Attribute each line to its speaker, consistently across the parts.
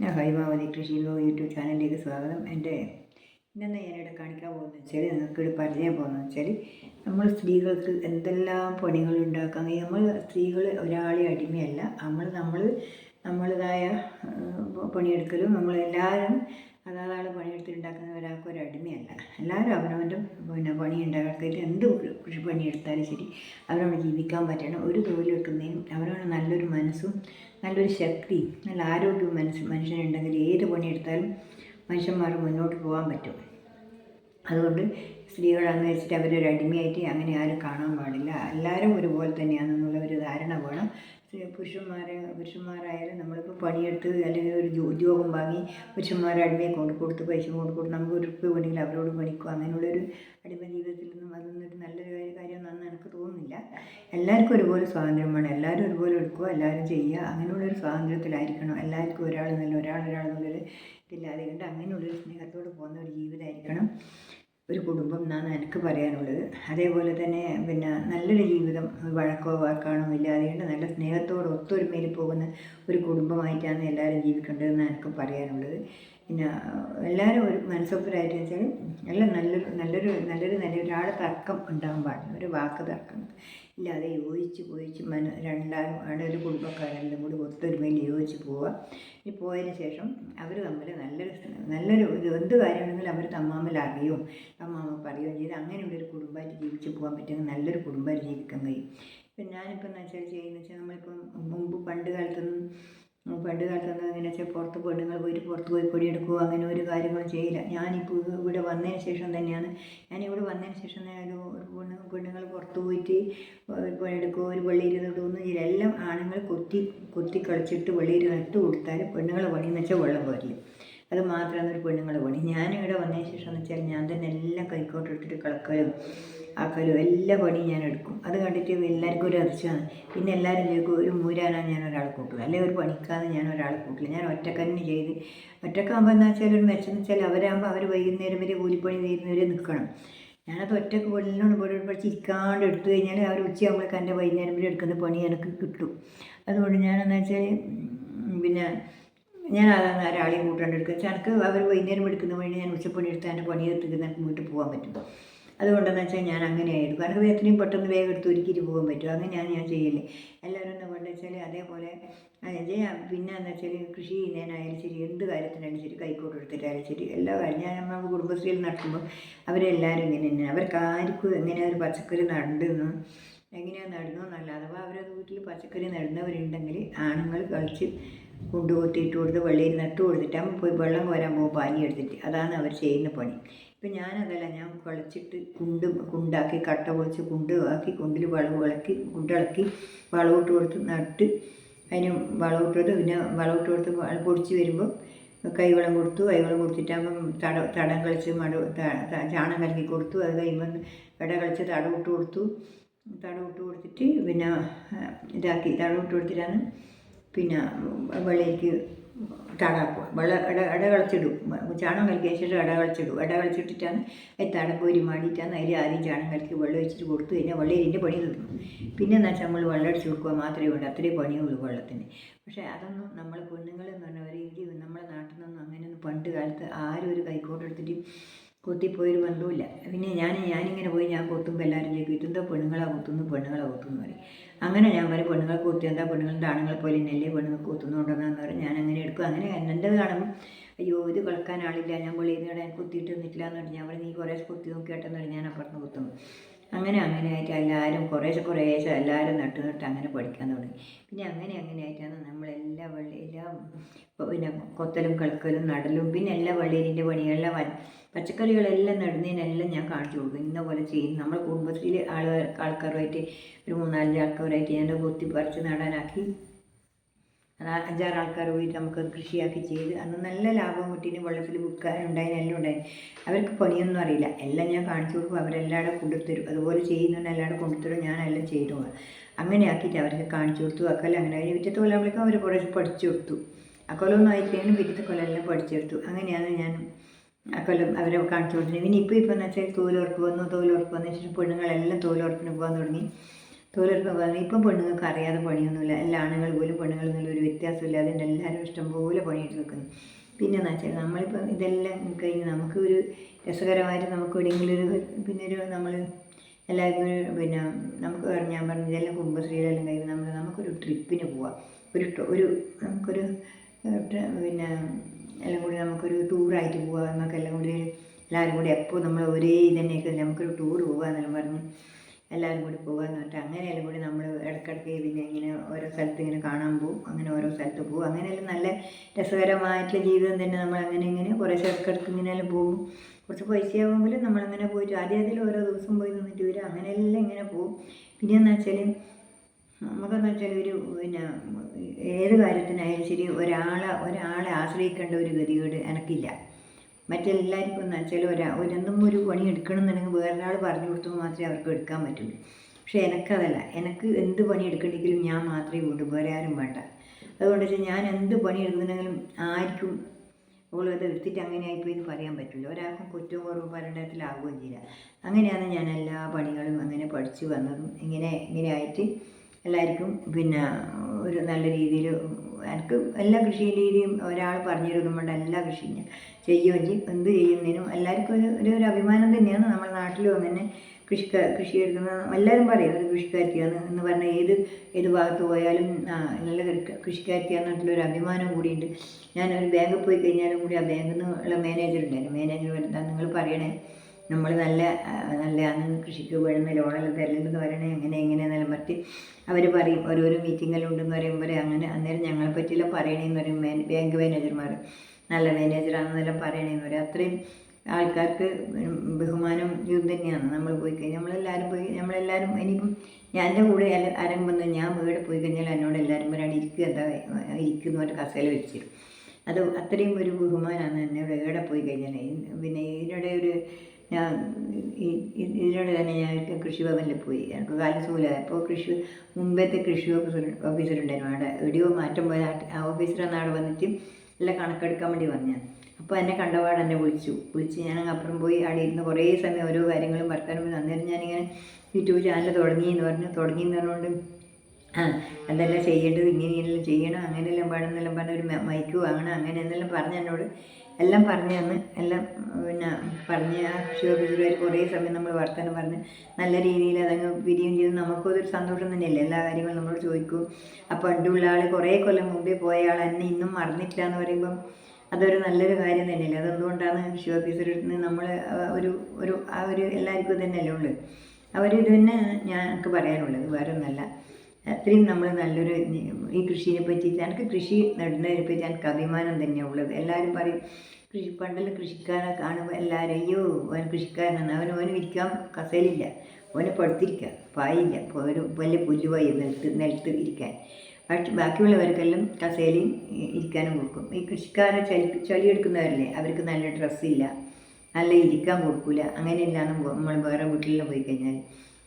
Speaker 1: ഞാൻ ഹൈമാവതി കൃഷി യൂട്യൂബ് ചാനലിലേക്ക് സ്വാഗതം. എന്റെ ഇന്നെന്ന് ഞാനിവിടെ കാണിക്കാൻ പോകുന്നത് വെച്ചാൽ നിങ്ങൾക്ക് ഇവിടെ പരിചയം പോകുന്നത് വെച്ചാൽ നമ്മൾ സ്ത്രീകൾക്ക് എന്തെല്ലാം പണികൾ ഉണ്ടാക്കാം. നമ്മൾ സ്ത്രീകൾ ഒരാളെ അടിമയല്ല. നമ്മൾ നമ്മൾ നമ്മളതായ പണിയെടുക്കലും നമ്മളെല്ലാവരും അതാതാൾ പണിയെടുത്തുണ്ടാക്കുന്ന ഒരാൾക്ക് ഒരു അടിമയല്ല. എല്ലാവരും അവനവന്റെ പിന്നെ പണി ഉണ്ടാക്കിയിട്ട് എന്ത് കൃഷി പണിയെടുത്താലും ശരി അവനവന് ജീവിക്കാൻ പറ്റണം. ഒരു തൊഴിൽ വെക്കുന്നതിനും അവരവന് നല്ലൊരു മനസ്സും നല്ലൊരു ശക്തി നല്ല ആരോഗ്യവും മനസ്സ് മനുഷ്യനുണ്ടെങ്കിൽ ഏത് പണിയെടുത്താലും മനുഷ്യന്മാർ മുന്നോട്ട് പോകാൻ പറ്റും. അതുകൊണ്ട് സ്ത്രീകളാന്ന് വെച്ചിട്ട് അവരൊരു അടിമയായിട്ട് അങ്ങനെ ആരും കാണാൻ പാടില്ല. എല്ലാവരും ഒരുപോലെ തന്നെയാണെന്നുള്ള ഒരു ധാരണ വേണം. പുരുഷന്മാരെ പുരുഷന്മാരായാലും നമ്മളിപ്പോൾ പണിയെടുത്ത് അല്ലെങ്കിൽ ഒരു ഉദ്യോഗം വാങ്ങി പുരുഷന്മാരെ അടിമയെ കൊണ്ട് കൊടുത്ത് പൈസ കൊണ്ട് കൊടുത്ത് നമുക്ക് ഒരു ഉറുപ്പ് വേണമെങ്കിൽ അവരോട് പണിക്കും. അങ്ങനെയുള്ളൊരു അടിമ ജീവിതത്തിൽ നിന്നും അതൊന്നും ഒരു നല്ലൊരു കാര്യം- എന്നാണ് എനിക്ക് തോന്നുന്നില്ല. എല്ലാവർക്കും ഒരുപോലെ സ്വാതന്ത്ര്യം വേണം. എല്ലാവരും ഒരുപോലെ എടുക്കുക എല്ലാവരും ചെയ്യുക. അങ്ങനെയുള്ളൊരു സ്വാതന്ത്ര്യത്തിലായിരിക്കണം. എല്ലാവർക്കും ഒരാൾ നല്ല ഒരാൾ ഒരാൾ എന്നുള്ളൊരു ഇതില്ലാതെ കണ്ട് അങ്ങനെയുള്ളൊരു സ്നേഹത്തോട് പോകുന്ന ഒരു ഒരു കുടുംബം എന്നാണ് എനിക്ക് പറയാനുള്ളത്. അതേപോലെ തന്നെ പിന്നെ നല്ലൊരു ജീവിതം വഴക്കോ വാക്കാണോ ഇല്ലാതെയുണ്ട് നല്ല സ്നേഹത്തോടെ ഒത്തൊരുമയിൽ പോകുന്ന ഒരു കുടുംബമായിട്ടാണ് എല്ലാവരും ജീവിക്കേണ്ടതെന്ന് എനിക്ക് പറയാനുള്ളത്. പിന്നെ എല്ലാവരും ഒരു മനസ്സൊപ്പരായിട്ട് വെച്ചാൽ എല്ലാം നല്ലൊരു നല്ലൊരു നല്ലൊരു നല്ല ഒരാളെ തർക്കം ഉണ്ടാകാൻ പാടില്ല ഒരു വാക്ക് തർക്കം. ഇല്ലാതെ യോജിച്ച് പോയിച്ച് മന രണ്ടാളും ആണ് ഒരു കുടുംബക്കാരെല്ലാം കൂടി ഒത്തൊരുമയിൽ യോജിച്ച് പോവുക ഈ പോയതിന് ശേഷം അവർ തമ്മിൽ നല്ലൊരു നല്ലൊരു ഇത് എന്ത് കാര്യമാണെങ്കിലും അവർ തമ്മാമിൽ അറിയും. തമ്മാമ പറയുകയും ചെയ്ത് അങ്ങനെയുള്ള ഒരു കുടുംബമായിട്ട് ജീവിച്ച് പോകാൻ പറ്റുമെങ്കിൽ നല്ലൊരു കുടുംബമായിട്ട് ജീവിക്കാൻ കഴിയും. ഇപ്പം ഞാനിപ്പോൾ എന്ന് വെച്ചാൽ ചെയ്യുന്നത് വെച്ചാൽ നമ്മളിപ്പം മുമ്പ് പണ്ട് കാലത്തൊന്നും പണ്ട് കാലത്തൊന്നും എങ്ങനെ വെച്ചാൽ പുറത്ത് പെണ്ണുങ്ങൾ പോയിട്ട് പുറത്ത് പോയി പണിയെടുക്കുകയോ അങ്ങനെ ഒരു കാര്യങ്ങളും ചെയ്യില്ല. ഞാനിപ്പോൾ ഇവിടെ വന്നതിന് ശേഷം തന്നെയാണ്. ഞാൻ ഇവിടെ വന്നതിന് ശേഷം ഒരു പെണ്ണ് പെണ്ണുങ്ങൾ പുറത്ത് പോയിട്ട് പണിയെടുക്കുകയോ ഒരു വെള്ളിയിൽ തൊടുകയൊന്നും ചെയ്യില്ല. എല്ലാം ആണുങ്ങൾ കൊത്തി കൊത്തി കളിച്ചിട്ട് വെള്ളിയിൽ നട്ട് കൊടുത്താൽ പെണ്ണുങ്ങളെ പണി എന്ന് വെച്ചാൽ വെള്ളം പോരില്ല അത് മാത്രമാണ് ഒരു പെണ്ണുങ്ങളെ പണി. ഞാനിവിടെ വന്നതിന് ശേഷം എന്ന് വെച്ചാൽ ഞാൻ തന്നെ എല്ലാം കൈക്കോട്ട് എടുത്തിട്ട് കളക്കലും ആക്കലും എല്ലാ പണിയും ഞാൻ എടുക്കും. അത് കണ്ടിട്ട് എല്ലാവർക്കും ഒരു അതിശയമാണ്. പിന്നെ എല്ലാവരും ചോദിക്കും ഒരു മൂരാനാണ് ഞാൻ ഒരാളെ കൂട്ടുക അല്ലെങ്കിൽ ഒരു പണിക്കാന്ന് ഞാൻ ഒരാളെ കൂട്ടില്ല. ഞാൻ ഒറ്റക്കന്നെ ചെയ്ത് ഒറ്റക്കാകുമ്പോൾ എന്താ വെച്ചാൽ ഒരു മെച്ചം വെച്ചാൽ അവരാകുമ്പോൾ അവർ വൈകുന്നേരം വരെ കൂലിപ്പണി ചെയ്യുന്നവരെ നിൽക്കണം ഞാനത് ഒറ്റയ്ക്ക് വെള്ളം ഇവിടെ പഠിച്ച് ഇരിക്കാണ്ട് എടുത്തു കഴിഞ്ഞാൽ അവർ ഉച്ചയാകുമ്പോഴേക്ക് എന്റെ വൈകുന്നേരം വരെ എടുക്കുന്ന പണി എനിക്ക് കിട്ടും. അതുകൊണ്ട് ഞാനെന്താ വെച്ചാൽ പിന്നെ ഞാൻ അതാണ് ഒരാളെയും കൂട്ടാണ്ട് എടുക്കുക വെച്ചാൽ എനിക്ക് അവർ വൈകുന്നേരം എടുക്കുന്ന പണി ഞാൻ ഉച്ചപ്പണി എടുത്ത് എന്റെ പണി എനിക്ക് വീട്ടിൽ പോകാൻ പറ്റും. അതുകൊണ്ടെന്ന് വെച്ചാൽ ഞാൻ അങ്ങനെ ആയിരിക്കും എനിക്ക് എത്രയും പെട്ടെന്ന് വേഗം എടുത്ത് ഒരുക്കിയിട്ട് പോകാൻ പറ്റും. അങ്ങനെയാണ് ഞാൻ ചെയ്യൽ. എല്ലാവരും എന്താ പറഞ്ഞു വെച്ചാൽ അതേപോലെ പിന്നെ എന്ന് വെച്ചാൽ കൃഷി ചെയ്യുന്നതിനായാലും ശരി എന്ത് കാര്യത്തിനായാലും ശരി കൈക്കോട്ട് എടുത്തിട്ടായാലും ശരി എല്ലാ കാര്യം ഞാൻ നമ്മൾ കുടുംബശ്രീയിൽ നടത്തുമ്പോൾ അവരെല്ലാവരും ഇങ്ങനെ തന്നെ അവർക്ക് ആർക്കും എങ്ങനെ ഒരു പച്ചക്കറി നടണ്ടെന്നും എങ്ങനെയാണ് നടണമെന്നല്ല അഥവാ അവരത് വീട്ടിൽ പച്ചക്കറി നടുന്നവരുണ്ടെങ്കിൽ ആണുങ്ങൾ കളിച്ച് കൊണ്ടുപോയിട്ട് കൊടുത്ത് വെള്ളിയിൽ നട്ട് കൊടുത്തിട്ടാകുമ്പോൾ പോയി വെള്ളം കോരാൻ പോകുമ്പോൾ പാനി എടുത്തിട്ട് അതാണ് അവർ ചെയ്യുന്ന പണി. ഇപ്പം ഞാനതല്ല ഞാൻ കുളച്ചിട്ട് കുണ്ട് കുണ്ടാക്കി കട്ട പൊളിച്ച് കുണ്ട് ആക്കി കുണ്ടിൽ വളവ് ഇളക്കി കുണ്ടിളക്കി വളവിട്ട് കൊടുത്ത് നട്ട് അതിന് വളമിട്ട് കൊടുത്ത് പിന്നെ വളവിട്ട് കൊടുത്ത് പൊടിച്ച് വരുമ്പോൾ കൈവളം കൊടുത്തു. കൈവളം കൊടുത്തിട്ടാകുമ്പം തട തടം കളിച്ച് മട ചാണം കലക്കി കൊടുത്തു. അത് കഴിയുമ്പം ഇട കളിച്ച് തടവിട്ട് കൊടുത്തു. തടവിട്ട് കൊടുത്തിട്ട് പിന്നെ ഇതാക്കി. തടവിട്ട് കൊടുത്തിട്ടാണ് പിന്നെ വെള്ളയിലേക്ക് തടാക്കുക വെള്ളം ഇട ഇട കളിച്ചിടും ചാണം കലക്കിയ ശേഷം ഇട കളിച്ചിടും ഇട കളിച്ചിട്ടിട്ടാണ് അത് തടപ്പോരി മാടിയിട്ടാണ് അതിൽ ആദ്യം ചാണകം കലക്കി വെള്ളം ഒഴിച്ചിട്ട് കൊടുത്തു. കഴിഞ്ഞാൽ വെള്ളം ഇതിന്റെ പണി തീർക്കും പിന്നെ എന്ന് വെച്ചാൽ നമ്മൾ വെള്ളം അടിച്ച് കൊടുക്കുക മാത്രമേ ഉള്ളൂ അത്രയും പണിയുള്ളൂ വെള്ളത്തിന്. പക്ഷേ അതൊന്നും നമ്മൾ പെണ്ണുങ്ങൾ എന്ന് ഒരു ഇത് നമ്മളെ നാട്ടിൽ നിന്നൊന്നും അങ്ങനെയൊന്നും പണ്ട് കാലത്ത് ആരും ഒരു കൈക്കോട്ട് എടുത്തിട്ട് കൊത്തിപ്പോയൊരു ബന്ധവുമില്ല. പിന്നെ ഞാൻ ഞാനിങ്ങനെ പോയി ഞാൻ കൊത്തുമ്പോൾ എല്ലാവരും ചോദിക്കും ഇതെന്താ പെണ്ണുങ്ങളാ കൊത്തുന്നു പെണ്ണുങ്ങളാ കൊത്തുന്നു പറയും. അങ്ങനെ ഞാൻ പറയും പെണ്ണുങ്ങളെ കൊത്തി എന്താ പെണ്ണുങ്ങളുടെ ആണുങ്ങളെ പോലെ തന്നെയല്ലേ പെണ്ണുങ്ങൾ കൊത്തുന്നുണ്ടെന്ന് പറയും. ഞാൻ അങ്ങനെ എടുക്കും. അങ്ങനെ എന്റെ കാണുമ്പോൾ അയ്യോ ഇത് കളിക്കാൻ ആളില്ല. ഞാൻ വെളിയിൽ നിന്ന് ഞാൻ കുത്തിയിട്ട് നിന്നിട്ടില്ല എന്ന് പറഞ്ഞ്. ഞാൻ പറയും നീ കുറേ കൊത്തി നോക്കിയാട്ടെന്ന് പറഞ്ഞ്. ഞാൻ അപ്പുറത്ത് കുത്തുന്നു അങ്ങനെ അങ്ങനെ ആയിട്ട് എല്ലാവരും കുറേശ്ശെ കുറേശ്ശെ എല്ലാവരും നട്ട് നട്ട് അങ്ങനെ പഠിക്കാൻ തുടങ്ങി. പിന്നെ അങ്ങനെ അങ്ങനെ ആയിട്ടാണ് നമ്മളെല്ലാ വെള്ളി എല്ലാ പിന്നെ കൊത്തലും കളിക്കലും നടലും പിന്നെ എല്ലാ വെള്ളീരിന്റെ പണിയെല്ലാം പച്ചക്കറികളെല്ലാം നടുന്നതിനെല്ലാം ഞാൻ കാണിച്ചു കൊടുക്കും. ഇന്ന പോലെ ചെയ്യും. നമ്മൾ കുടുംബത്തിൽ ആൾ ആൾക്കാരുമായിട്ട് ഒരു മൂന്നാലഞ്ച് ആൾക്കാരുമായിട്ട് ഞാൻ കൊത്തി പറിച്ച് നടാനാക്കി അഞ്ചാറ് ആൾക്കാർ പോയിട്ട് നമുക്ക് കൃഷിയാക്കി ചെയ്ത് അന്ന് നല്ല ലാഭം കിട്ടീന് വെള്ളത്തിൽ വിൽക്കാനുണ്ടായിന് എല്ലാം ഉണ്ടായി അവർക്ക് പണിയൊന്നും അറിയില്ല. എല്ലാം ഞാൻ കാണിച്ചു കൊടുക്കും. അവരെല്ലാവരും കൊണ്ടുത്തരും. അതുപോലെ ചെയ്യുന്നവൻ എല്ലാവരും കൊണ്ടുത്തരും. ഞാൻ എല്ലാം ചെയ്തു. അങ്ങനെ ആക്കിയിട്ട് അവർക്ക് കാണിച്ചു കൊടുത്തു. അക്കൊല്ലം അങ്ങനെ അതിന് പിറ്റത്തെ കൊല്ലാകുമ്പോഴേക്കും അവർ കുറേ പഠിച്ചു കൊടുത്തു. അക്കൊല്ലൊന്നും ആയിട്ടില്ലെങ്കിൽ പിറ്റത്തെ കൊല്ലം എല്ലാം പഠിച്ചെടുത്തു അങ്ങനെയാണ് ഞാൻ അക്കൊല്ലം അവരെ കാണിച്ചു കൊടുത്തത്. പിന്നെ ഇപ്പോൾ ഇപ്പോൾ എന്ന് വെച്ചാൽ തോലുറപ്പ് വന്നു. തോലുറപ്പ് വന്നു വെച്ചിട്ട് പെണ്ണുങ്ങളെല്ലാം തോലുറപ്പിന് പോകാൻ തുടങ്ങി. തൊഴിലുറപ്പ് പണി ഇപ്പം പെണ്ണുങ്ങൾക്ക് അറിയാതെ പണിയൊന്നുമില്ല. എല്ലാ ആണുങ്ങൾ പോലും പെണ്ണുങ്ങൾ ഒരു വ്യത്യാസമില്ല. അതിന്റെ എല്ലാവരും ഇഷ്ടം ഇഷ്ടംപോലെ പണിയിട്ട് നിൽക്കുന്നു. പിന്നെ എന്ന് വെച്ചാൽ നമ്മളിപ്പോൾ ഇതെല്ലാം കഴിഞ്ഞ് നമുക്ക് ഒരു രസകരമായിട്ട് നമുക്ക് എവിടെയെങ്കിലും ഒരു പിന്നെ ഒരു നമ്മൾ എല്ലാവർക്കും പിന്നെ നമുക്ക് ഞാൻ പറഞ്ഞു ഇതെല്ലാം കുടുംബശ്രീയിലെല്ലാം കഴിഞ്ഞ് നമ്മൾ നമുക്കൊരു ട്രിപ്പിന് പോവാം. ഒരു ഒരു നമുക്കൊരു പിന്നെ എല്ലാം കൂടി നമുക്കൊരു ടൂറായിട്ട് പോവാം. നമുക്കെല്ലാം കൂടി എല്ലാവരും കൂടി എപ്പോൾ നമ്മൾ ഒരേ ഇതന്നെയൊക്കെ നമുക്കൊരു ടൂർ പോകാമെന്നെല്ലാം പറഞ്ഞ് എല്ലാവരും കൂടി പോകാമെന്ന് പറഞ്ഞിട്ട് അങ്ങനെയെല്ലാം കൂടി നമ്മൾ ഇടയ്ക്കിടയ്ക്ക് പിന്നെ ഇങ്ങനെ ഓരോ സ്ഥലത്ത് ഇങ്ങനെ കാണാൻ പോകും അങ്ങനെ ഓരോ സ്ഥലത്ത് പോകും അങ്ങനെയെല്ലാം നല്ല രസകരമായിട്ടുള്ള ജീവിതം തന്നെ നമ്മൾ അങ്ങനെ ഇങ്ങനെ കുറേ ഇടയ്ക്കിടയ്ക്ക് ഇങ്ങനെയെല്ലാം പോകും. കുറച്ച് പൈസയാകുമ്പോൾ നമ്മളങ്ങനെ പോയിട്ട് ആദ്യം അതിൽ ഓരോ ദിവസം പോയി നിന്നിട്ട് വരും. അങ്ങനെയെല്ലാം ഇങ്ങനെ പോകും. പിന്നെയെന്ന് വെച്ചാൽ നമുക്കെന്ന് വെച്ചാൽ ഒരു പിന്നെ ഏത് കാര്യത്തിനായാലും ശരി ഒരാളെ ഒരാളെ ആശ്രയിക്കേണ്ട ഒരു ഗതികേട് എനിക്കില്ല. മറ്റെല്ലാവർക്കും എന്ന് വെച്ചാൽ ഒരാ ഒരെന്തും ഒരു പണി എടുക്കണമെന്നുണ്ടെങ്കിൽ വേറൊരാൾ പറഞ്ഞു കൊടുത്തു മാത്രമേ അവർക്ക് എടുക്കാൻ പറ്റുള്ളൂ. പക്ഷേ എനിക്കതല്ല എനിക്ക് എന്ത് പണി എടുക്കണമെങ്കിലും ഞാൻ മാത്രമേ വീണ്ടും വേറെ ആരും വേണ്ട. അതുകൊണ്ട് വെച്ചാൽ ഞാൻ എന്ത് പണി എടുക്കുന്നുണ്ടെങ്കിലും ആർക്കും ഓൾ അത് എടുത്തിട്ട് അങ്ങനെ ആയിപ്പോയി പറയാൻ പറ്റില്ല ഒരാൾക്കും കുറ്റവും കുറവും പറയേണ്ടതിലാവുകയും ചെയ്യില്ല. അങ്ങനെയാണ് ഞാൻ എല്ലാ പണികളും അങ്ങനെ പഠിച്ചു വന്നതും. ഇങ്ങനെ ഇങ്ങനെ ആയിട്ട് എല്ലാവർക്കും പിന്നെ ഒരു നല്ല രീതിയിൽ എനിക്ക് എല്ലാ കൃഷി രീതിയും ഒരാൾ പറഞ്ഞു തരുന്നുണ്ട് എല്ലാ കൃഷിയും ഞാൻ ചെയ്യുകയും ചെയ്യും. എന്ത് ചെയ്യുന്നതിനും എല്ലാവർക്കും ഒരു ഒരു ഒരു അഭിമാനം തന്നെയാണ് നമ്മുടെ നാട്ടിലും അങ്ങനെ കൃഷിക്കാർ കൃഷി എടുക്കുന്ന എല്ലാവരും പറയും ഒരു കൃഷിക്കാരിയാണ് എന്ന് പറഞ്ഞാൽ ഏത് ഏത് ഭാഗത്ത് പോയാലും നല്ല കൃ- നാട്ടിലൊരു അഭിമാനം കൂടിയുണ്ട്. ഒരു ബാങ്കിൽ പോയി കഴിഞ്ഞാലും കൂടി ആ ബാങ്കിൽ നിന്നുള്ള മാനേജർ ഉണ്ടായിരുന്നു. മാനേജർ എന്താ നിങ്ങൾ പറയണേ നമ്മൾ നല്ല നല്ല അന്ന് കൃഷിക്ക് വേണ്ടുന്ന ലോണെല്ലാം തരലെന്ന് പറയണേ എങ്ങനെ എങ്ങനെയാണെന്നെല്ലാം പറ്റി അവർ പറയും. ഓരോരോ മീറ്റിങ്ങെല്ലാം ഉണ്ടെന്ന് പറയുമ്പോൾ അങ്ങനെ അന്നേരം ഞങ്ങളെ പറ്റിയെല്ലാം പറയണേന്ന് പറയും ബാങ്ക് മാനേജർമാർ നല്ല മാനേജറാണെന്നെല്ലാം പറയണേന്ന് പറയും. അത്രയും ആൾക്കാർക്ക് ബഹുമാനം ഇത് തന്നെയാണ്. നമ്മൾ പോയി കഴിഞ്ഞാൽ നമ്മളെല്ലാവരും പോയി നമ്മളെല്ലാവരും ഇനിയിപ്പം ഞാൻ എന്റെ കൂടെ ആരെങ്കിലും വന്ന് ഞാൻ വീട് പോയി കഴിഞ്ഞാൽ എന്നോട് എല്ലാവരും വരാണ് ഇരിക്കുക എന്താ ഇരിക്കുന്നു പറഞ്ഞിട്ട് കസേല വെച്ചിരും അത് അത്രയും ഒരു ബഹുമാനമാണ് എന്നെ വേടെ പോയി കഴിഞ്ഞാൽ. പിന്നെ ഇതിനിടെ ഒരു ഞാൻ ഇതിനോട് തന്നെ ഞാൻ ഒരിക്കൽ കൃഷി ഭവനിൽ പോയി. എനിക്ക് കാലം സുഖമില്ല അപ്പോൾ കൃഷി മുമ്പത്തെ കൃഷി ഓഫീസർ ഓഫീസറുണ്ടായിരുന്നു അവിടെ എവിടെയോ മാറ്റം പോയ ആ ഓഫീസറാണ് അവിടെ വന്നിട്ട് എല്ലാം കണക്കെടുക്കാൻ വേണ്ടി വന്നത് അപ്പോൾ എന്നെ കണ്ടപാട് എന്നെ വിളിച്ചു. വിളിച്ച് ഞാൻ അപ്പുറം പോയി അവിടെ ഇരുന്ന് കുറേ സമയം ഓരോ കാര്യങ്ങളും വർത്താനം അന്നേരം ഞാനിങ്ങനെ യൂട്യൂബ് ചാനൽ തുടങ്ങി എന്ന് പറഞ്ഞു. തുടങ്ങി എന്ന് പറഞ്ഞുകൊണ്ട് ആ അതെല്ലാം ചെയ്യേണ്ടത് ഇങ്ങനെയെല്ലാം ചെയ്യണം അങ്ങനെയെല്ലാം പാടുന്നെല്ലാം പറഞ്ഞ ഒരു മൈക്ക് വാങ്ങണം അങ്ങനെ എന്നെല്ലാം പറഞ്ഞ് എന്നോട് എല്ലാം പറഞ്ഞു തന്ന് എല്ലാം പിന്നെ പറഞ്ഞ് ആ ഓഫീസറുകാർ കുറേ സമയം നമ്മൾ വർത്തമാനം പറഞ്ഞ് നല്ല രീതിയിൽ അതങ്ങ് പിരിയും ചെയ്ത് നമുക്കും അതൊരു സന്തോഷം തന്നെയല്ലേ? എല്ലാ കാര്യങ്ങളും നമ്മൾ ചോദിക്കും. അപ്പോൾ പണ്ടുള്ള ആൾ കുറേ കൊല്ലം മുമ്പേ പോയ ആൾ എന്നെ ഇന്നും മറന്നിട്ടില്ല എന്ന് പറയുമ്പം അതൊരു നല്ലൊരു കാര്യം തന്നെയല്ലേ? അതെന്തുകൊണ്ടാണ് നിന്ന് നമ്മൾ ഒരു ഒരു ആ ഒരു എല്ലാവർക്കും തന്നെയല്ലേ ഉള്ളത് അവർ ഇത് തന്നെ ഞാൻ പറയാനുള്ളത് വേറെ ഒന്നല്ല അത്രയും നമ്മൾ നല്ലൊരു ഈ കൃഷിയെ പറ്റിയിട്ട് എനിക്ക് കൃഷി നടുന്നതിനെ പറ്റി എനിക്ക് അഭിമാനം തന്നെയാണ് ഉള്ളത്. എല്ലാവരും പറയും കൃഷി പണ്ടുള്ള കൃഷിക്കാരെ കാണുമ്പോൾ എല്ലാവരും അയ്യോ അവൻ കൃഷിക്കാരനാണ്. അവന് അവന് ഇരിക്കാൻ കസേലില്ല ഓനെ പടുത്തിരിക്കുക പായില്ല. ഒരു വലിയ പുല്ലുപായി നിലത്ത് നിലത്ത് ഇരിക്കാൻ. പക്ഷെ ബാക്കിയുള്ളവർക്കെല്ലാം കസേലയും ഇരിക്കാനും കൊടുക്കും. ഈ കൃഷിക്കാരെ ചളി ചളിയെടുക്കുന്നവരല്ലേ അവർക്ക് നല്ല ഡ്രസ്സില്ല. നല്ല ഇരിക്കാൻ കൊടുക്കില്ല അങ്ങനെയല്ലാന്ന് നമ്മൾ വേറെ വീട്ടിലെല്ലാം പോയി കഴിഞ്ഞാൽ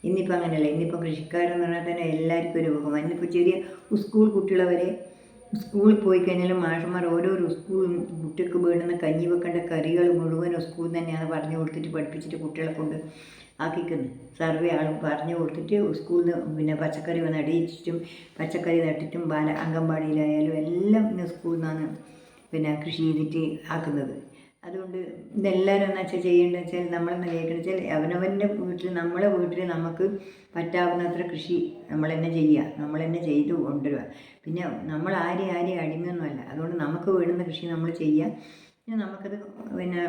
Speaker 1: ഇന്നിപ്പോൾ അങ്ങനെയല്ല ഇന്നിപ്പോൾ കൃഷിക്കാരെന്ന് പറഞ്ഞാൽ തന്നെ എല്ലാവർക്കും ഒരു ബഹുമാനം ഇന്നിപ്പോൾ ചെറിയ സ്കൂൾ കുട്ടികളെ വരെ സ്കൂളിൽ പോയി കഴിഞ്ഞാലും മാഷന്മാർ ഓരോരോ സ്കൂളും കുട്ടികൾക്ക് വേണ്ടുന്ന കഞ്ഞി വെക്കേണ്ട കറികൾ മുഴുവനും സ്കൂളിൽ തന്നെയാണ് പറഞ്ഞു കൊടുത്തിട്ട് പഠിപ്പിച്ചിട്ട് കുട്ടികളെ കൊണ്ട് ആക്കിക്കുന്നത് സർവേ ആളും പറഞ്ഞു കൊടുത്തിട്ട് സ്കൂളിൽ നിന്ന് പിന്നെ പച്ചക്കറി വന്ന് അടിയിച്ചിട്ടും പച്ചക്കറി നട്ടിട്ടും ബാല അംഗൻവാടിയിലായാലും എല്ലാം ഇന്ന് സ്കൂളിൽ നിന്നാണ് പിന്നെ കൃഷി ചെയ്തിട്ട് ആക്കുന്നത്. അതുകൊണ്ട് ഇതെല്ലാവരും എന്ന് വെച്ചാൽ ചെയ്യേണ്ടത് വെച്ചാൽ നമ്മളെന്ന് കേൾക്കണം വെച്ചാൽ അവനവന്റെ വീട്ടിൽ നമ്മളെ വീട്ടിൽ നമുക്ക് പറ്റാവുന്നത്ര കൃഷി നമ്മൾ തന്നെ ചെയ്യുക. നമ്മൾ തന്നെ ചെയ്ത് കൊണ്ടുവരിക. പിന്നെ നമ്മൾ ആരെയും ആരെയും അടിമയൊന്നുമല്ല. അതുകൊണ്ട് നമുക്ക് വേണ്ടുന്ന കൃഷി നമ്മൾ ചെയ്യുക. പിന്നെ നമുക്കത് പിന്നെ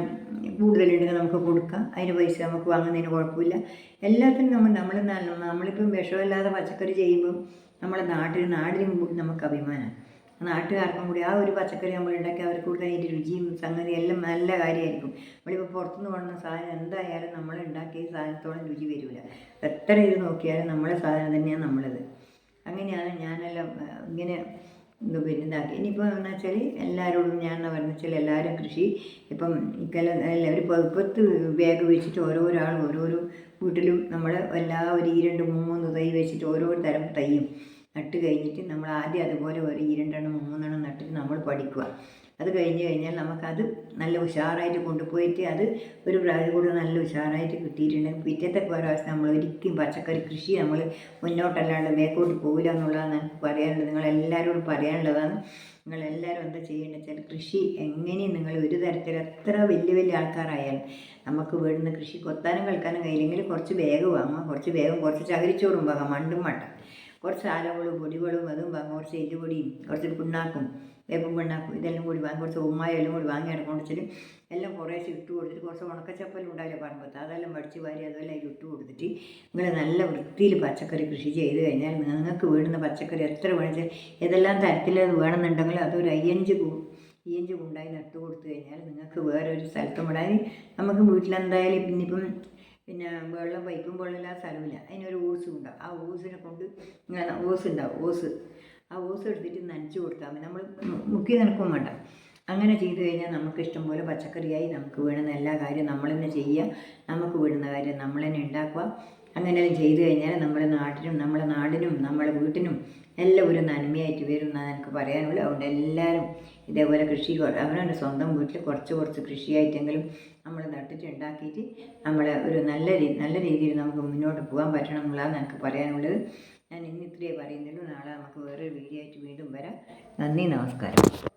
Speaker 1: കൂടുതലുണ്ടെങ്കിൽ നമുക്ക് കൊടുക്കാം അതിന് പൈസ നമുക്ക് വാങ്ങുന്നതിന് കുഴപ്പമില്ല. എല്ലാത്തിനും നമ്മൾ നമ്മൾ നമ്മളിപ്പം വിഷമില്ലാതെ പച്ചക്കറി ചെയ്യുമ്പം നമ്മുടെ നാട്ടിൽ നാടിനും നമുക്ക് അഭിമാനമാണ്. നാട്ടുകാർക്കും കൂടി ആ ഒരു പച്ചക്കറി നമ്മൾ ഉണ്ടാക്കി അവർക്ക് കൊടുക്കാൻ അതിന്റെ രുചിയും സംഗതി എല്ലാം നല്ല കാര്യമായിരിക്കും. നമ്മളിപ്പോൾ പുറത്തുനിന്ന് കൊണ്ടുവന്ന സാധനം എന്തായാലും നമ്മൾ ഉണ്ടാക്കിയ സാധനത്തോളം രുചി വരില്ല എത്ര ഇത് നോക്കിയാലും നമ്മളെ സാധനം തന്നെയാണ് നമ്മളത്. അങ്ങനെയാണ് ഞാനെല്ലാം ഇങ്ങനെ പിന്നെ ഇതാക്കി ഇനിയിപ്പോൾ എന്ന് വെച്ചാൽ എല്ലാവരോടും ഞാൻ പറഞ്ഞു വെച്ചാൽ എല്ലാവരും കൃഷി ഇപ്പം ഇക്കെല്ലാം എല്ലാവരും പത്ത് ബാഗ് വെച്ചിട്ട് ഓരോരാൾ ഓരോരോ വീട്ടിലും നമ്മൾ എല്ലാ ഒരു ഈ രണ്ട് മൂന്ന് തൈ വെച്ചിട്ട് ഓരോ തരം തൈയും നട്ട് കഴിഞ്ഞിട്ട് നമ്മൾ ആദ്യം അതുപോലെ ഒരു ഇരണ്ടെണ്ണം രണ്ടെണ്ണം മൂന്നെണ്ണം നട്ടിട്ട് നമ്മൾ പഠിക്കുക. അത് കഴിഞ്ഞ് കഴിഞ്ഞാൽ നമുക്കത് നല്ല ഉഷാറായിട്ട് കൊണ്ടുപോയിട്ട് അത് ഒരു പ്രാവശ്യം കൂടെ നല്ല ഉഷാറായിട്ട് കിട്ടിയിട്ടുണ്ടെങ്കിൽ പിറ്റത്തെ പ്രാവശ്യം നമ്മൾ ഒരിക്കലും പച്ചക്കറി കൃഷി നമ്മൾ മുന്നോട്ടല്ലാണ്ട് ബേക്കോട്ട് പോകില്ല എന്നുള്ളതാണ് എനിക്ക് പറയാനുള്ളത്. നിങ്ങളെല്ലാവരോടും പറയാനുള്ളതാണ്. നിങ്ങളെല്ലാവരും എന്താ ചെയ്യേണ്ടത് വെച്ചാൽ കൃഷി എങ്ങനെ നിങ്ങൾ ഒരു തരത്തിൽ എത്ര വലിയ വലിയ ആൾക്കാരായാലും നമുക്ക് വേണ്ടുന്ന കൃഷി കൊത്താനും കളിക്കാനും കഴിയില്ലെങ്കിൽ കുറച്ച് വേഗം വാങ്ങുക കുറച്ച് വേഗം കുറച്ച് ചകരിച്ചോറും വാങ്ങാം മണ്ടും മട്ട കുറച്ച് ആലകളും പൊടികളും അതും വാങ്ങും കുറച്ച് എല്ലുപൊടിയും കുറച്ച് പിണ്ണാക്കും വേപ്പും പിണ്ണാക്കും ഇതെല്ലാം കൂടി വാങ്ങി കുറച്ച് ഉമ്മായ എല്ലാം കൂടി വാങ്ങി എടുക്കൊണ്ട് കൊടുത്തിട്ട് എല്ലാം കുറേശ്ശെ ഇട്ട് കൊടുത്തിട്ട് കുറച്ച് ഉണക്കച്ചപ്പലും ഉണ്ടാവില്ല പറമ്പത്ത് അതെല്ലാം വടിച്ച് വാരി അതെല്ലാം അതിൽ ഇട്ട് കൊടുത്തിട്ട് നിങ്ങൾ നല്ല വൃത്തിയിൽ പച്ചക്കറി കൃഷി ചെയ്ത് കഴിഞ്ഞാൽ നിങ്ങൾക്ക് വീടുന്ന പച്ചക്കറി എത്ര വേണമെന്ന് ഏതെല്ലാം തരത്തിലത് വേണമെന്നുണ്ടെങ്കിൽ അതൊരു അയ്യഞ്ച് കൂ അയ്യഞ്ച് ഉണ്ടായി നട്ടു കൊടുത്തു കഴിഞ്ഞാൽ നിങ്ങൾക്ക് വേറൊരു സ്ഥലത്തും വിടാൻ നമുക്ക് വീട്ടിലെന്തായാലും പിന്നിപ്പം പിന്നെ വെള്ളം പൈപ്പും വെള്ളമില്ല സ്ഥലമില്ല അതിനൊരു ഓസും ഉണ്ടാവും. ആ ഓസിനെ കൊണ്ട് ഇങ്ങനെ ഓസ് ഉണ്ടാവും ഓസ്. ആ ഓസ് എടുത്തിട്ട് നനച്ച് കൊടുത്താൽ മതി. നമ്മൾ മുക്കി നനക്കും വേണ്ട. അങ്ങനെ ചെയ്തു കഴിഞ്ഞാൽ നമുക്ക് ഇഷ്ടം പോലെ പച്ചക്കറിയായി നമുക്ക് വീണുന്ന എല്ലാ കാര്യവും നമ്മൾ തന്നെ ചെയ്യുക. നമുക്ക് വേണ്ടുന്ന കാര്യം നമ്മൾ തന്നെ ഉണ്ടാക്കുക. അങ്ങനെ ചെയ്തു കഴിഞ്ഞാൽ നമ്മുടെ നാട്ടിനും നമ്മുടെ നാടിനും നമ്മുടെ വീട്ടിനും എല്ലാം ഒരു നന്മയായിട്ട് വരും എന്നാണ് എനിക്ക് പറയാനുള്ളത്. അതുകൊണ്ട് എല്ലാവരും ഇതേപോലെ കൃഷി അവനവന്റെ സ്വന്തം വീട്ടിൽ കുറച്ച് കുറച്ച് കൃഷിയായിട്ടെങ്കിലും നമ്മൾ നട്ടിട്ട് ഉണ്ടാക്കിയിട്ട് നമ്മളെ ഒരു നല്ല രീതി നല്ല രീതിയിൽ നമുക്ക് മുന്നോട്ട് പോകാൻ പറ്റണം എന്നുള്ളതാണ് എനിക്ക് പറയാനുള്ളത്. ഞാൻ ഇന്ന് ഇത്രയേ പറയുന്നുള്ളൂ. നാളെ നമുക്ക് വേറൊരു വീഡിയോ ആയിട്ട് വീണ്ടും വരാം. നന്ദി നമസ്കാരം.